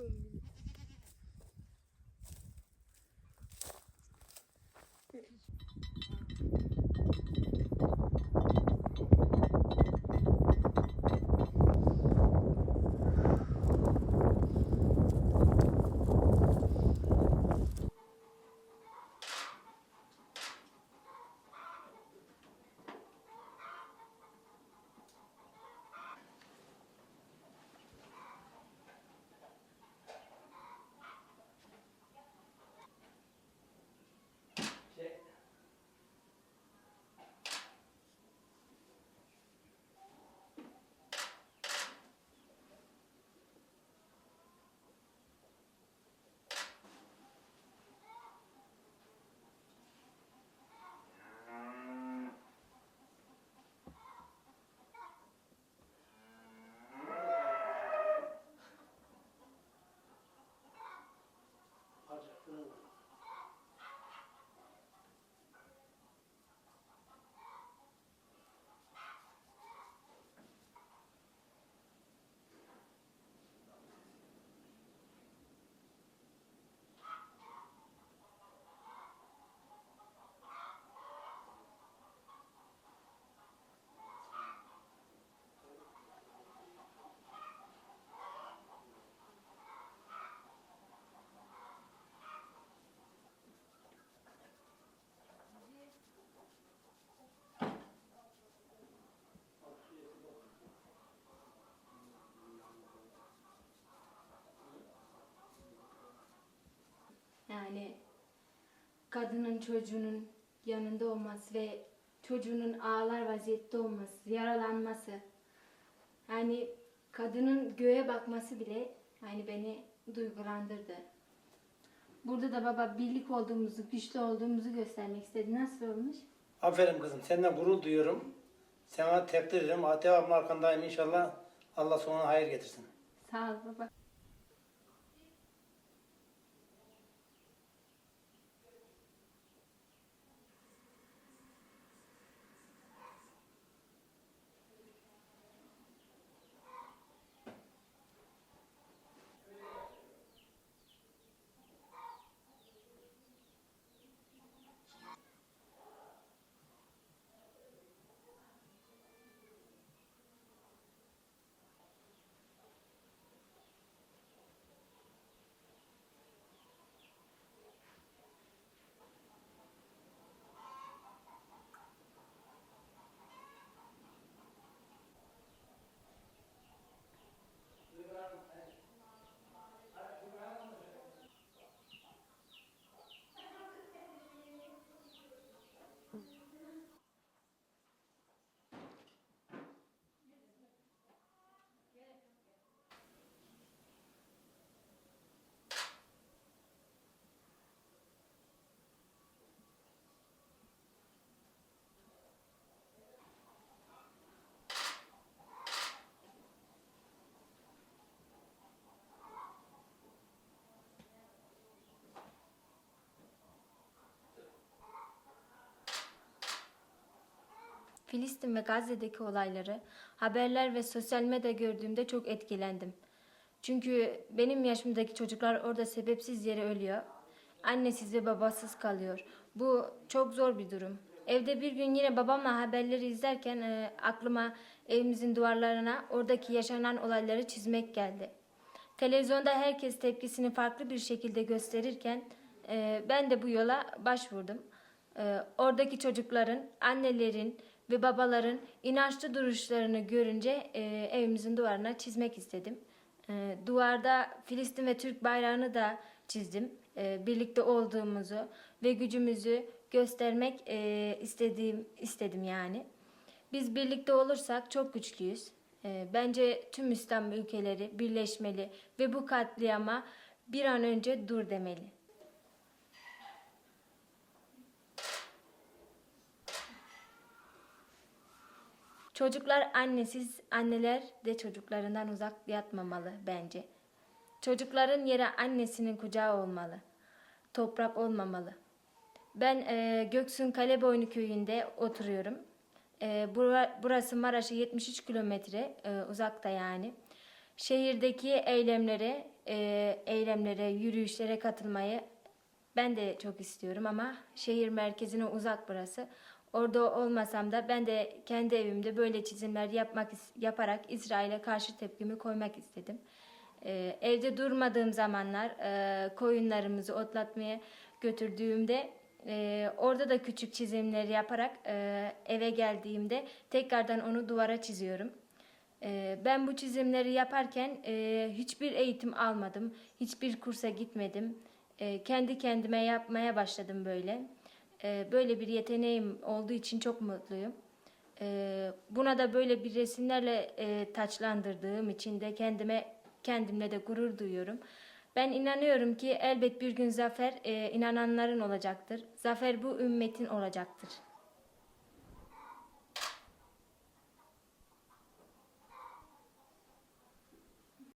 dumm. Yani kadının çocuğunun yanında olması ve çocuğunun ağlar vaziyette olması, yaralanması. Yani kadının göğe bakması bile yani beni duygulandırdı. Burada da baba birlik olduğumuzu, güçlü olduğumuzu göstermek istedi. Nasıl olmuş? Aferin kızım. Senden gurur duyuyorum. Sana takdir ederim. Devamlı arkandayım inşallah. Allah sonuna hayır getirsin. Sağ ol baba. Filistin ve Gazze'deki olayları haberler ve sosyal medya gördüğümde çok etkilendim. Çünkü benim yaşımdaki çocuklar orada sebepsiz yere ölüyor. Annesiz ve babasız kalıyor. Bu çok zor bir durum. Evde bir gün yine babamla haberleri izlerken e, aklıma evimizin duvarlarına oradaki yaşanan olayları çizmek geldi. Televizyonda herkes tepkisini farklı bir şekilde gösterirken e, ben de bu yola başvurdum. E, oradaki çocukların, annelerin ve babaların inançlı duruşlarını görünce e, evimizin duvarına çizmek istedim. E, duvarda Filistin ve Türk bayrağını da çizdim. E, birlikte olduğumuzu ve gücümüzü göstermek e, istediğim istedim yani. Biz birlikte olursak çok güçlüyüz. E, bence tüm İslam ülkeleri birleşmeli ve bu katliama bir an önce dur demeli. Çocuklar annesiz, anneler de çocuklarından uzak yatmamalı bence. Çocukların yeri annesinin kucağı olmalı. Toprak olmamalı. Ben e, Göksun Kaleboynu köyünde oturuyorum. E, bura- burası Maraş'a 73 kilometre e, uzakta yani. Şehirdeki eylemlere, e, eylemlere, yürüyüşlere katılmayı Ben de çok istiyorum ama şehir merkezine uzak burası. Orada olmasam da ben de kendi evimde böyle çizimler yapmak yaparak İsrail'e karşı tepkimi koymak istedim. Ee, evde durmadığım zamanlar e, koyunlarımızı otlatmaya götürdüğümde e, orada da küçük çizimler yaparak e, eve geldiğimde tekrardan onu duvara çiziyorum. Ee, Ben bu çizimleri yaparken e, hiçbir eğitim almadım, hiçbir kursa gitmedim. E, Kendi kendime yapmaya başladım böyle. E, Böyle bir yeteneğim olduğu için çok mutluyum. E, Buna da böyle bir resimlerle e, taçlandırdığım için de kendime kendimle de gurur duyuyorum. Ben inanıyorum ki elbet bir gün zafer e, inananların olacaktır. Zafer bu ümmetin olacaktır.